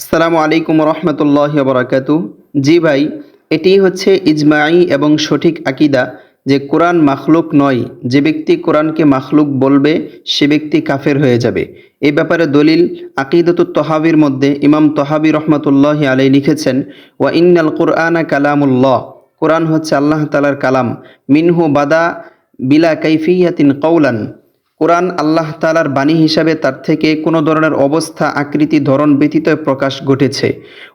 আসসালামু আলাইকুম রহমতুল্লাহ বরাকাতু। জি ভাই, এটি হচ্ছে ইজমাই এবং সঠিক আকিদা যে কোরআন মাখলুক নয়, যে ব্যক্তি কোরআনকে মাখলুক বলবে, সে ব্যক্তি কাফের হয়ে যাবে। এ ব্যাপারে দলিল আকিদতুত তহাবির মধ্যে ইমাম তহাবি রহমতুল্লাহ আলাই লিখেছেন, ওয়া ইন্নাল কোরআনা কালামুল্লাহ। কোরআন হচ্ছে আল্লাহ তালার কালাম। মিনহু বাদা বিলা কৈফিয়াতিন কৌলান কোরআন আল্লাহ তালার বাণী হিসাবে তার থেকে কোনো ধরনের অবস্থা, আকৃতি, ধরন ব্যতীত প্রকাশ ঘটেছে।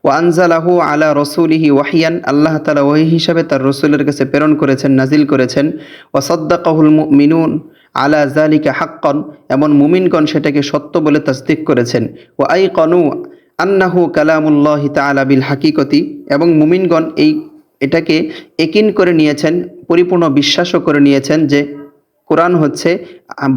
ও আনজালাহু আলা রসুলিহি ওয়াহিয়ান, আল্লাহ তালা ওহি হিসাবে তার রসুলের কাছে প্রেরণ করেছেন নাজিল করেছেন। ও সদ্দাকাহুল মিনুন আলা জালিকা হাক্কন, এমন মুমিনগণ সেটাকে সত্য বলে তাসদিক করেছেন। ও আই কনু আন্নাহু কালামুল্লাহ তালা বিল হাকিকতি, এবং মুমিনগণ এই, এটাকে একিন করে নিয়েছেন, পরিপূর্ণ বিশ্বাসও করে নিয়েছেন যে কোরআন হচ্ছে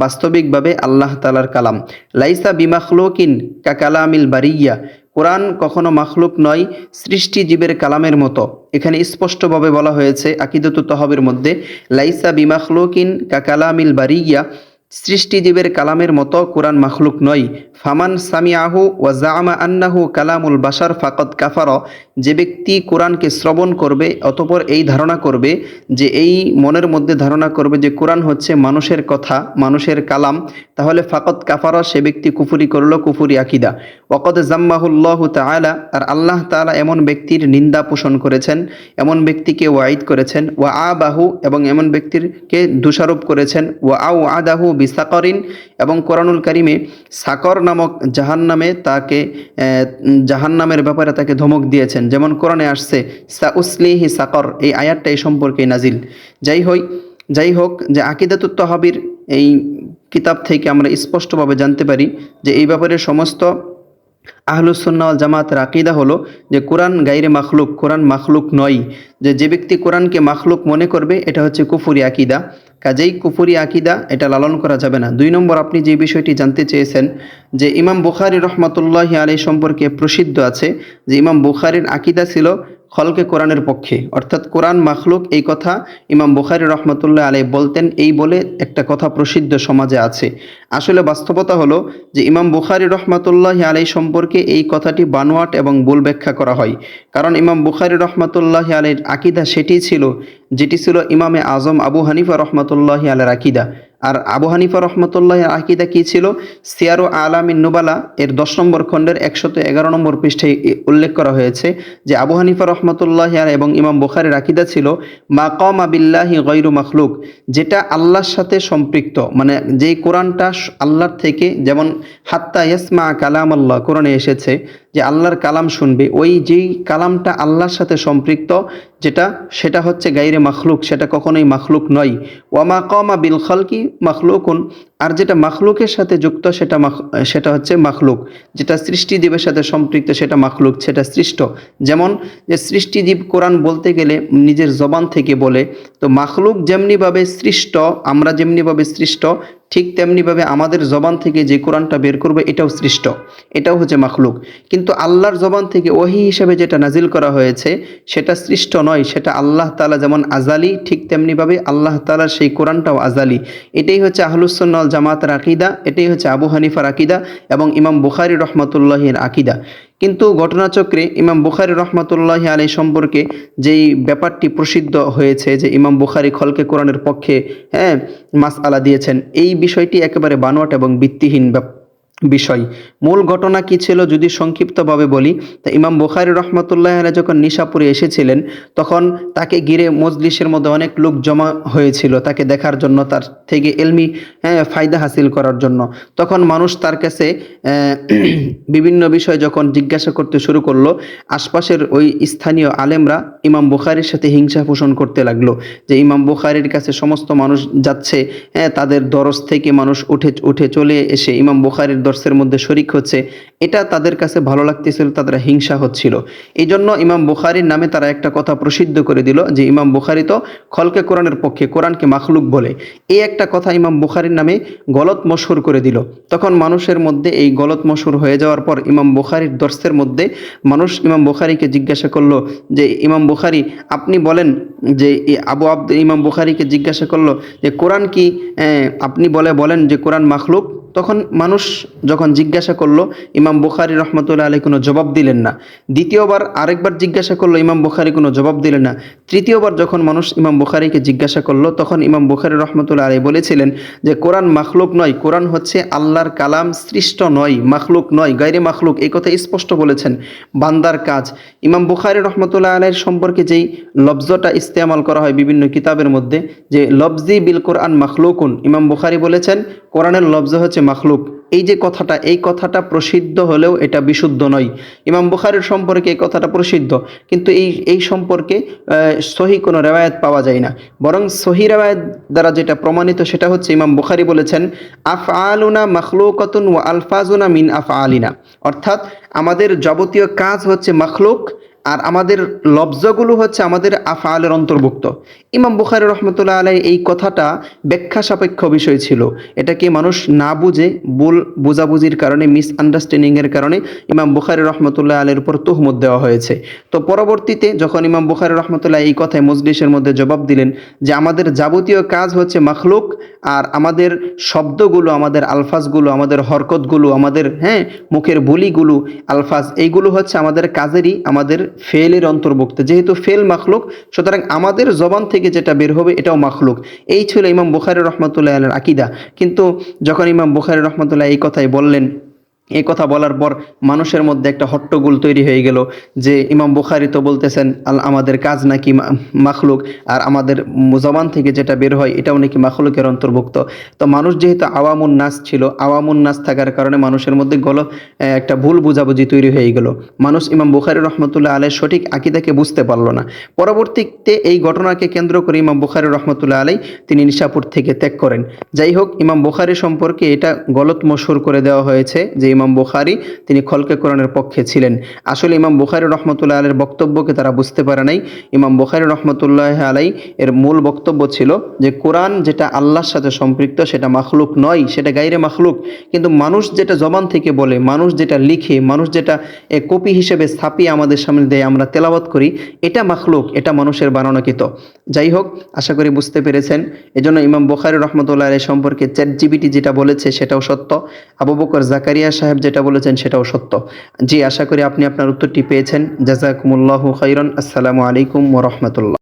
বাস্তবিকভাবে আল্লাহ তালার কালাম। লাইসা বিমাখলোকিন কা কালামিল বারিয়া কোরআন কখনো মাখলুক নয়, সৃষ্টি জীবের কালামের মতো। এখানে স্পষ্টভাবে বলা হয়েছে আকিদত তহবের মধ্যে, লাইসা বিমাখলোকিন কা কালামিল বারিয়া সৃষ্টিজীবের কালামের মতো কোরআন মাখলুক নয়। ফামান সামিয়াহু ওয়া জামা আন্নাহু কালামুল বাসার ফাকত কাফার। যে ব্যক্তি কোরআনকে শ্রবণ করবে, অতপর এই ধারণা করবে যে, এই মনের মধ্যে ধারণা করবে যে, কোরআন হচ্ছে মানুষের কথা, মানুষের কালাম, তাহলে ফাকত কাফার সে ব্যক্তি কুফুরি করল, কুফুরি আকিদা। ওকদ জাম্মাহুল্লাহ তাআলা, আর আল্লাহ তাআলা এমন ব্যক্তির নিন্দা পোষণ করেছেন, এমন ব্যক্তিকে ওয়াইদ করেছেন, ওয়া আ বাহু এবং এমন ব্যক্তিরকে দোষারোপ করেছেন, ওয়া আউ আদাহু বিসাকরিন এবং কোরআনুল করিমে সাকর নামক জাহান নামে তাকে জাহান নামের ব্যাপারে তাকে ধমক দিয়েছেন। যেমন কোরআনে আসছে সা উসলিহি সাকর, এই আয়াতটা এই সম্পর্কে নাজিল। যাই হই, যাই হোক, যে আকিদাতুত তহাবির এই কিতাব থেকে আমরা স্পষ্টভাবে জানতে পারি যে এই ব্যাপারে সমস্ত আহলুসুন্নাওয়াল জামাতের আকিদা হলো যে কোরআন গাইরে মাখলুক, কোরআন মাখলুক নয়। যে যে ব্যক্তি কোরআনকে মাখলুক মনে করবে, এটা হচ্ছে কুফুরি আকিদা। কাজেই কুফুরি আকিদা এটা লালন করা যাবে না। দুই নম্বর, আপনি যে বিষয়টি জানতে চেয়েছেন যে ইমাম বুখারি রহমতুল্লাহ আলী সম্পর্কে প্রসিদ্ধ আছে যে ইমাম বুখারির আকিদা ছিল খলকে কোরআনের পক্ষে। অর্থাৎ কোরআন মাখলুক এই কথা ইমাম বুখারি রহমতুল্লাহ আলাই বলতেন, এই বলে একটা কথা প্রসিদ্ধ সমাজে আছে। আসলে বাস্তবতা হলো যে ইমাম বুখারি রহমতুল্লাহ আলাই সম্পর্কে এই কথাটি বানোয়াট এবং ভুল ব্যাখ্যা করা হয়। কারণ ইমাম বুখারি রহমতুল্লাহ আলাইর আকিদা সেটি ছিল, যেটি ছিল ইমামে আজম আবু হানিফা রহমতুল্লাহ আলের আকিদা। আর আবু হানিফা রহমতুল্লাহ আকিদা কি ছিল? সিয়ারো আলামিন নুবালা এর দশ নম্বর খণ্ডের একশত এগারো নম্বর পৃষ্ঠায় এ উল্লেখ করা হয়েছে যে আবু হানিফা রহমতুল্লাহ এবং ইমাম বুখারের আকিদা ছিল, মা মাকম আবিল্লাহি গৈরু মখলুক যেটা আল্লাহর সাথে সম্পৃক্ত। মানে যেই কোরআনটা আল্লাহর থেকে যেমন, হাত্তা ইয়াসমা কালাম আল্লাহ কোরআনে এসেছে যে আল্লাহর কালাম শুনবে, ওই যেই কালামটা আল্লাহর সাথে সম্পৃক্ত, যেটা, সেটা হচ্ছে গাইরে মাখলুক, সেটা কখনোই মাখলুক নয়। ওয়ামা কমা বিল খলকি মাখলুকুন, আর যেটা মাখলুকের সাথে যুক্ত, সেটা সেটা হচ্ছে মাখলুক। যেটা সৃষ্টিজীবের সাথে সম্পৃক্ত, সেটা মাখলুক, সেটা সৃষ্ট। যেমন, যে সৃষ্টিজীব কোরআন বলতে গেলে নিজের জবান থেকে বলে, তো মাখলুক যেমনিভাবে সৃষ্ট, আমরা যেমনিভাবে সৃষ্ট ঠিক তেমনিভাবে আমাদের জবান থেকে যে কোরআনটা বের করবে এটাও সৃষ্ট, এটাও হচ্ছে মাখলুক। কিন্তু আল্লাহর জবান থেকে ওহি হিসেবে যেটা নাজিল করা হয়েছে, সেটা সৃষ্ট নয়, সেটা আল্লাহ তালা যেমন আজালি, ঠিক তেমনিভাবে আল্লাহ তালার সেই কোরআনটাও আজালি। এটাই হচ্ছে আহলুসন্নল জামাতের আকিদা, এটাই হচ্ছে আবু হানিফার আকিদা এবং ইমাম বুখারি রহমতুল্লাহের আকিদা। কিন্তু ঘটনাচক্রে ইমাম বুখারি রহমতুল্লাহ আলী সম্পর্কে যেই ব্যাপারটি প্রসিদ্ধ হয়েছে যে ইমাম বুখারি খলকে কোরআনের পক্ষে হ্যাঁ মাস আলা দিয়েছেন, এই বিষয়টি একেবারে বানোয়াট এবং ভিত্তিহীন বিষয়। মূল ঘটনা কি ছিল যদি সংক্ষিপ্তভাবে বলি, তা ইমাম বুখারি রহমতুল্লাহ যখন নিশাপুরে এসেছিলেন, তখন তাকে ঘিরে মজলিসের মধ্যে অনেক লোক জমা হয়েছিল তাকে দেখার জন্য, তার থেকে এলমি হ্যাঁ ফায়দা হাসিল করার জন্য। তখন মানুষ তার কাছে বিভিন্ন বিষয় যখন জিজ্ঞাসা করতে শুরু করল, আশপাশের ওই স্থানীয় আলেমরা ইমাম বুখারির সাথে হিংসা পোষণ করতে লাগল যে ইমাম বুখারির কাছে সমস্ত মানুষ যাচ্ছে হ্যাঁ তাদের দরস থেকে মানুষ উঠে উঠে চলে এসে ইমাম বুখারির দর্শের মধ্যে শরিক হচ্ছে, এটা তাদের কাছে ভালো লাগতেছিল, তাদের হিংসা হচ্ছিল। এই জন্য ইমাম বুখারির নামে তারা একটা কথা প্রসিদ্ধ করে দিল যে, ইমাম বুখারি তো খলকে কোরআনের পক্ষে, কোরআনকে মাখলুক বলে। এই একটা কথা ইমাম বুখারির নামে গলত মশহুর করে দিল। তখন মানুষের মধ্যে এই গলত মশহুর হয়ে যাওয়ার পর ইমাম বুখারির দর্শের মধ্যে মানুষ ইমাম বুখারিকে জিজ্ঞাসা করল যে, ইমাম বুখারি, আপনি বলেন যে আবু আব্দ, ইমাম বুখারিকে জিজ্ঞাসা করল যে, কোরআন কি আপনি বলে, বলেন যে, কোরআন মাখলুক? তখন মানুষ যখন জিজ্ঞাসা করল, ইমাম বুখারি রহমতুল্লাহ আলী কোনো জবাব দিলেন না? দ্বিতীয়বার আরেকবার জিজ্ঞাসা করল, ইমাম বুখারি কোনো জবাব দিলেন না? তৃতীয়বার যখন মানুষ ইমাম বুখারিকে জিজ্ঞাসা করল, তখন ইমাম বুখারি রহমতুল্লাহ আলী বলেছিলেন যে, কোরআন মাখলুক নয়, কোরআন হচ্ছে আল্লাহর কালাম সৃষ্ট নয়, মাখলুক নয় গাইরে মাখলুক। এই কথা স্পষ্ট বলেছেন বান্দার কাজ। ইমাম বুখারি রহমতুল্লাহ আলাইয়ের সম্পর্কে যেই লব্জটা ইস্তেমাল করা হয় বিভিন্ন কিতাবের মধ্যে, যে, লফজি বিল কোরআন মাখলুকুন। ইমাম বুখারি বলেছেন, কোরআনের লব্জ হচ্ছে মাখলুক। এই যে কথাটা, এই কথাটা প্রসিদ্ধ হলেও এটা বিশুদ্ধ নয়। ইমাম বুখারির সম্পর্কে এই কথাটা প্রসিদ্ধ, কিন্তু এই এই সম্পর্কে সহি কোনো রেওয়ায়ত পাওয়া যায় না। বরং সহি রেওয়ায়ত দ্বারা যেটা প্রমাণিত সেটা হচ্ছে ইমাম বুখারি বলেছেন আফ আলুনা মখলুকতুন ও আলফাজুনা মিন আফ আলিনা অর্থাৎ আমাদের যাবতীয় কাজ হচ্ছে মখলুক আর আমাদের লব্জগুলো হচ্ছে আমাদের আফআলের অন্তর্ভুক্ত। ইমাম বুখারি রহমতুল্লাহ আলাই এই কথাটা ব্যাখ্যা সাপেক্ষ বিষয় ছিল। এটাকে মানুষ না বুঝে ভুল বোঝাবুঝির কারণে মিস আন্ডারস্ট্যান্ডিংয়ের কারণে ইমাম বুখারি রহমতুল্লাহ আলের উপর তুহমত দেওয়া হয়েছে। তো পরবর্তীতে যখন ইমাম বুখারি রহমতুল্লাহ এই কথায় মজলিসের মধ্যে জবাব দিলেন যে আমাদের যাবতীয় কাজ হচ্ছে মখলুক আর আমাদের শব্দগুলো, আমাদের আলফাজগুলো, আমাদের হরকতগুলো, আমাদের হ্যাঁ মুখের বলিগুলো, আলফাজ, এইগুলো হচ্ছে আমাদের কাজেরই, আমাদের ফেলের অন্তর্ভুক্ত। যেহেতু ফেল মাখলুক, সুতরাং আমাদের জবান থেকে যেটা বের হবে এটাও মাখলুক। এই ছিল ইমাম বুখারি রহমতুল্লাহ আলের আকিদা। কিন্তু যখন ইমাম বুখারি রহমতুল্লাহ এই কথাই বললেন এই কথা বলার পর মানুষের মধ্যে একটা হট্টগোল তৈরি হয়ে গেল যে ইমাম বুখারি তো বলতেছেন, আল, আমাদের কাজ নাকি মাখলুক? আর আমাদের জবান থেকে যেটা বের হয়, এটাও নাকি মাখলুকের অন্তর্ভুক্ত। তো মানুষ যেহেতু আওয়ামুন নাস ছিল, আওয়ামুন নাস থাকার কারণে মানুষের মধ্যে গল একটা ভুল বুঝাবুঝি তৈরি হয়ে গেল। মানুষ ইমাম বুখারি রহমতুল্লাহ আলের সঠিক আকিদাকে বুঝতে পারল না। পরবর্তীতে এই ঘটনাকে কেন্দ্র করে ইমাম বুখারি রহমতুল্লাহ আলাই তিনি নিশাপুর থেকে ত্যাগ করেন। যাই হোক, ইমাম বুখারি সম্পর্কে এটা গলত মশহুর করে দেওয়া হয়েছে যে ইমাম বুখারি, তিনি খলকে কোরআনের পক্ষে ছিলেন। আসলে ইমাম বুখারি রহমতুল্লাহ আলের বক্তব্যকে তারা বুঝতে পারে নাই। ইমাম বুখারি রহমতুল্লাহ আলাই এর মূল বক্তব্য ছিল যে, কোরআন যেটা আল্লাহর সাথে সম্পৃক্ত, সেটা মাখলুক নয়, সেটা গাইরে মাখলুক। কিন্তু মানুষ যেটা জবান থেকে বলে, মানুষ যেটা লিখে, মানুষ যেটা কপি হিসেবে স্থাপিয়ে আমাদের সামনে দেয়, আমরা তেলাওয়াত করি, এটা মাখলুক, এটা মানুষের বানানোকৃত। যাই হোক, আশা করি বুঝতে পেরেছেন। এজন্য ইমাম বুখারি রহমতুল্লাহ আলাই সম্পর্কে চ্যাট জিবিটি যেটা বলেছে, সেটাও সত্য। আবু বকর জাকারিয়া যেটা বলেছেন সেটাও সত্য। জি, আশা করি আপনি আপনার উত্তরটি পেয়েছেন। জাজাকুমুল্লাহ খাইরন। আসসালামু আলাইকুম ওরহমতুল্লাহ